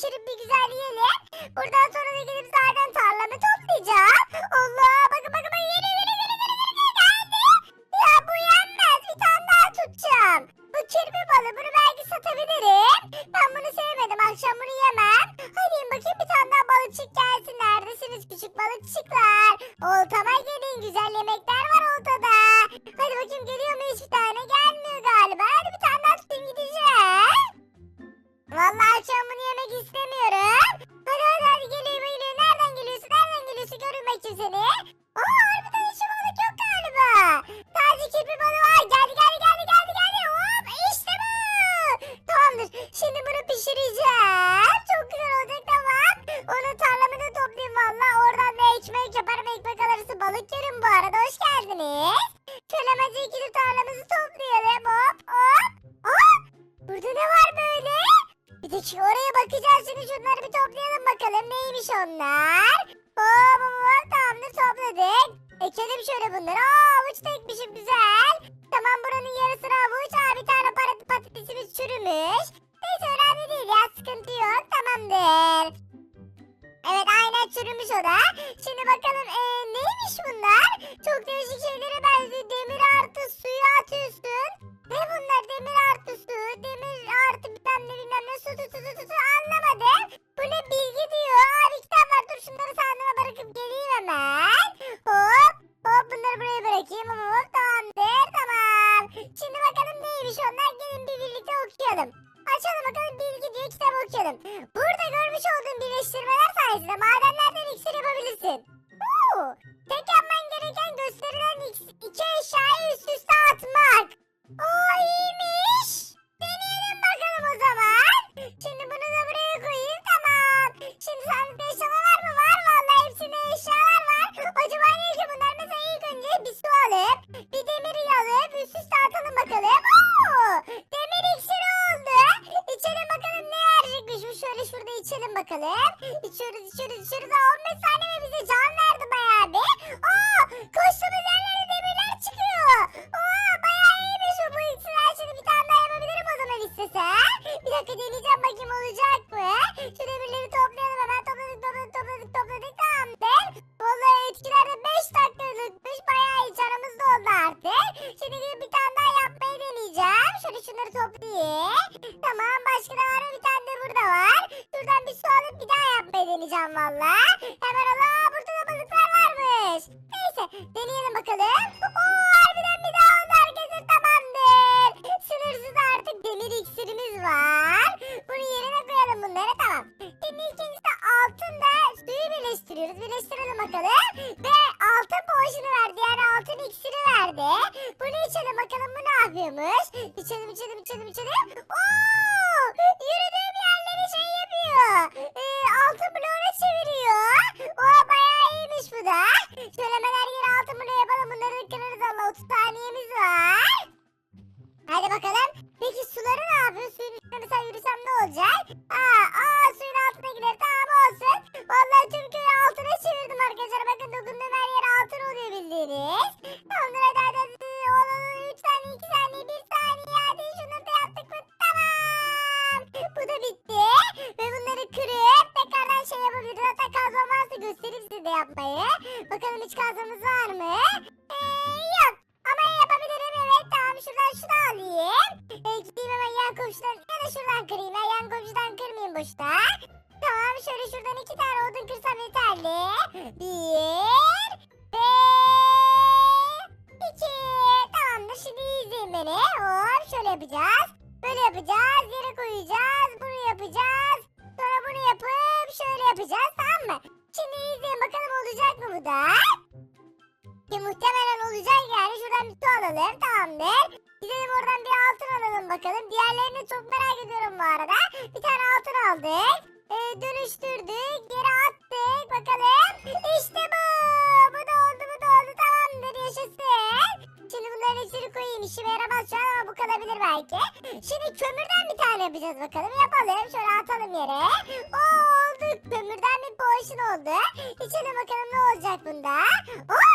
pişirip bir güzel yiyelim. Buradan sonra da gidip zaten tarlamı toplayacağım. Allah bakın bakın bakın geliyor geliyor geliyor geliyor geliyor geldi. Ya bu yenmez bir tane daha tutacağım. Bu kirpi balı bunu belki satabilirim. Ben bunu sevmedim akşam bunu yemem. Hadi bakayım bir tane daha balıkçık gelsin. Neredesiniz küçük balıkçıklar? Oltama gelin güzel yemekler var oltada. Hadi bakayım geliyor mu hiçbir tane gelmiyor Vallahi akşam bunu yemek istemiyorum. Hadi hadi hadi geliyor geliyor. Nereden geliyorsun? Nereden geliyorsun? Görün bakayım seni. Aa harbiden işi balık yok galiba. Sadece kirpi balığı var. Geldi geldi geldi geldi geldi. Hop işte bu. Tamamdır. Şimdi bunu pişireceğim. Çok güzel olacak tamam. Onu tarlamı da toplayayım valla. Oradan da ekmek yaparım. Ekmek arası balık yerim bu arada. Hoş geldiniz. Hemen gidip tarlamızı toplayalım. Dakika oraya bakacağız. Şimdi şunları bir toplayalım bakalım. Neymiş onlar? Hop hop. Tamamdır topladık. Ekelim şöyle bunları. Aa avuç da ekmişim güzel. Tamam buranın yarısını avuç. Aa bir tane parat patatesimiz çürümüş. Neyse önemli değil ya sıkıntı yok. Tamamdır. Evet aynen çürümüş o da. Ne bilmem ne. Su su İçiyoruz içiyoruz içiyoruz. Aa, 15 saniye bize can verdi bayağı bir. Aa koştuğumuz yerlere demirler çıkıyor. Aa bayağı iyiymiş bu. Bu iksirler şimdi bir tane daha yapabilirim o zaman istesem. Bir dakika deneyeceğim bakayım olacak mı? Şu demirleri deneyeceğim valla. Hemen al. Aa, burada da balıklar varmış. Neyse deneyelim bakalım. Oo harbiden bir daha oldu herkesin tamamdır. Sınırsız artık demir iksirimiz var. Bunu yerine koyalım bunları tamam. Şimdi ikincisi altınla suyu birleştiriyoruz. Birleştirelim bakalım. Ve altın poşunu verdi yani altın iksiri verdi. Bunu içelim bakalım bu ne yapıyormuş. İçelim içelim içelim içelim. Oo, yerleri yapıyor. Ee, altın bloğuna çeviriyor. O bayağı iyiymiş bu da. Şöyle hemen her yere altın bloğu yapalım. Bunları kırarız ama 30 saniyemiz var. Hadi bakalım. Göstereyim size de yapmayı. Bakalım hiç kazmamız var mı? Eee yok. Ama yapabilirim evet tamam şuradan şunu alayım. E, gideyim hemen yan komşudan ya da şuradan kırayım ya yan komşudan kırmayayım boşta. Tamam şöyle şuradan iki tane odun kırsam yeterli. Bir oradan bir altın alalım bakalım. Diğerlerini çok merak ediyorum bu arada. Bir tane altın aldık. Ee, dönüştürdük. Geri attık. Bakalım. İşte bu. Bu da oldu bu da oldu. Tamamdır yaşasın. Şimdi bunların hepsini koyayım. İşime yaramaz şu an ama bu kalabilir belki. Şimdi kömürden bir tane yapacağız bakalım. Yapalım. Şöyle atalım yere. Oo oldu. Kömürden bir poğaçın oldu. İçelim bakalım ne olacak bunda. Oo,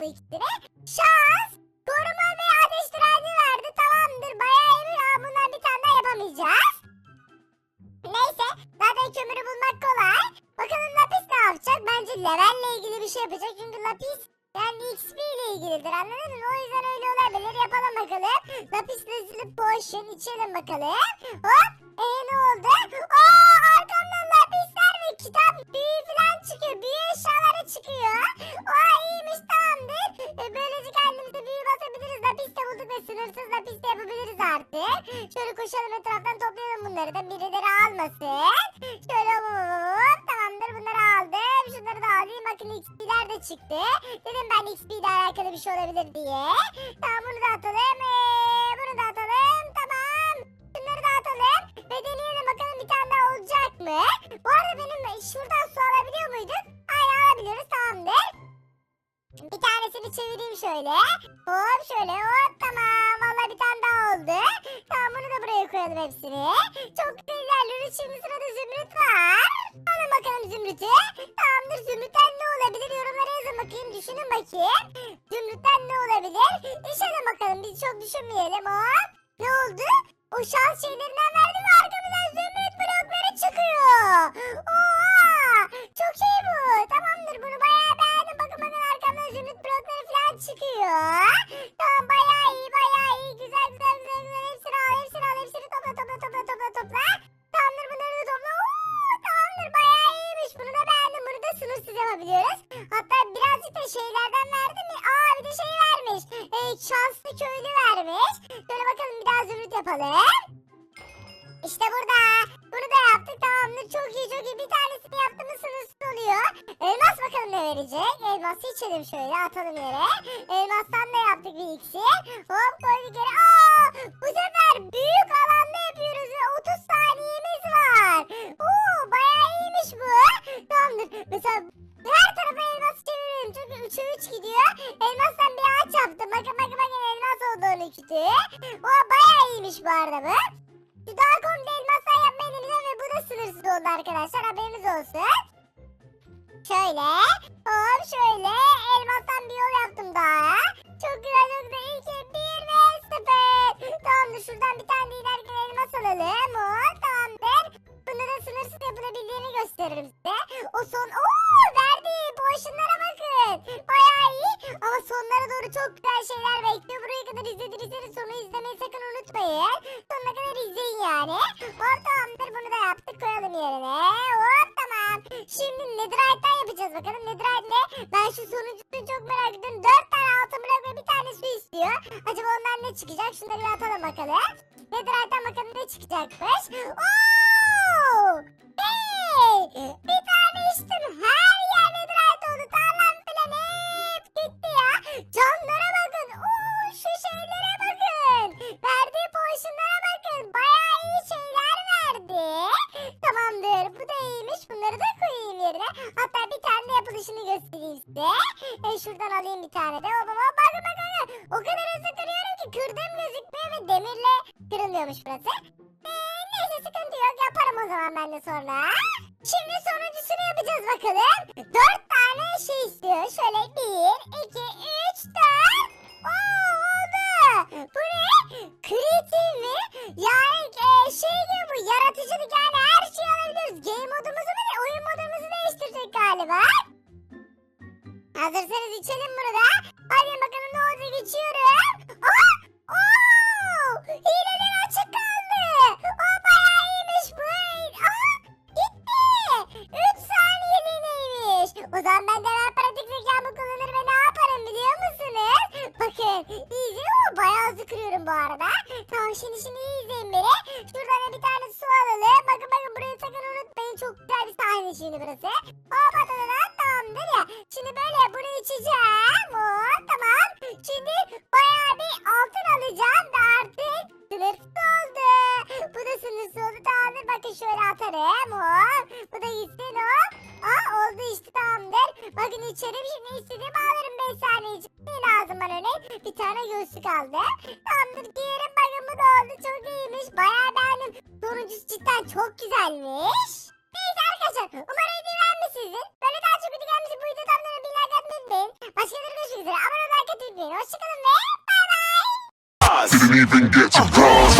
bu iksiri. Şans, koruma ve ateş direnci verdi. Tamamdır bayağı emin ama bundan bir tane daha yapamayacağız. Neyse zaten kömürü bulmak kolay. Bakalım Lapis ne yapacak? Bence levelle ilgili bir şey yapacak. Çünkü Lapis yani XP ile ilgilidir anladın mı? O yüzden öyle olabilir. Yapalım bakalım. Lapis Lazuli Potion içelim bakalım. Hop. Eee ne oldu? Aa arkamdan koşalım etraftan toplayalım bunları da birileri almasın. Şöyle hop tamamdır bunları aldım. Şunları da alayım. Bakın XP'ler de çıktı. Dedim ben XP ile alakalı bir şey olabilir diye. Tamam bunu da atalım. Ee, bunu da atalım. Tamam. Bunları da atalım. Ve deneyelim bakalım bir tane daha olacak mı? Bu arada benim şuradan su alabiliyor muyduk? Hayır alabiliyoruz. Tamamdır. Bir tanesini çevireyim şöyle. Hop şöyle hop tamam. Valla bir tane daha oldu. Koyalım hepsini. Çok güzel ilerliyoruz. Şimdi sırada zümrüt var. Alın bakalım zümrütü. Tamamdır zümrütten ne olabilir? Yorumlara yazın bakayım. Düşünün bakayım. Zümrütten ne olabilir? Düşünün bakalım. Biz çok düşünmeyelim. Hop. Ne oldu? O şans şeylerinden verdi ve arkamızdan zümrüt blokları çıkıyor. Da şeylerden verdi mi? Aa bir de şey vermiş. Ee, şanslı köylü vermiş. Şöyle bakalım bir daha zümrüt yapalım. İşte burada. Bunu da yaptık tamamdır. Çok iyi çok iyi. Bir tanesini yaptığımız sınırsız oluyor. Elmas bakalım ne verecek. Elması içelim şöyle atalım yere. Elmastan da yaptık bir iksir. Hop koyduk oldu arkadaşlar. Haberiniz olsun. Şöyle. Hop şöyle. Elmastan bir yol yaptım daha. Çok güzel çok güzel. İki, bir ve sıfır. Tamamdır. Şuradan bir tane de ilerken elmas alalım. Hop tamamdır. Bunda da sınırsız yapılabildiğini gösteririm size. O son... Ooo verdi. Potionlara bakın. Bayağı iyi. Ama sonlara doğru çok güzel şeyler bekliyor. Buraya kadar izlediyseniz sonu izlemeyi sakın unutmayın. Sonuna kadar izleyin yani. Hop tamamdır. Koyalım yerine. Hop tamam. Şimdi netherite'den yapacağız bakalım. Netherite ne? Ben şu sonuncusunu çok merak ediyorum. Dört tane altın blok ve bir tane su istiyor. Acaba ondan ne çıkacak? Şunları bir atalım bakalım. Netherite'den bakalım ne çıkacakmış. Oo! Hey! Bir tane içtim. Her Bunları da koyayım yerine. Hatta bir tane de yapılışını göstereyim size. E, şuradan alayım bir tane de. O baba bakın bakın. O kadar hızlı kırıyorum ki kırdığım gözükmüyor ve demirle kırılmıyormuş burası. Ee, neyse sıkıntı yok. Yaparım o zaman ben de sonra. Şimdi sonuncusunu yapacağız bakalım. Dört izleyin beni. Şuradan da bir tane su alalım. Bakın bakın burayı sakın unutmayın. Çok güzel bir sahne şimdi burası. Hop atadadan tamamdır ya. Şimdi böyle bunu içeceğim. Bakın içerim şimdi istediğimi alırım 5 saniye için. Ne lazım bana ne? Bir tane göğsü kaldı. Tamamdır giyerim bakın bu da oldu. Çok iyiymiş. Bayağı beğendim. Sonuncusu cidden çok güzelmiş. Neyse arkadaşlar umarım video beğenmişsinizdir. Böyle daha çok video gelmişse bu videodan sonra bir like atmayı unutmayın. Başka bir görüşmek üzere. Abone olmayı unutmayın. Hoşçakalın ve bay bay. Didn't even get to cross.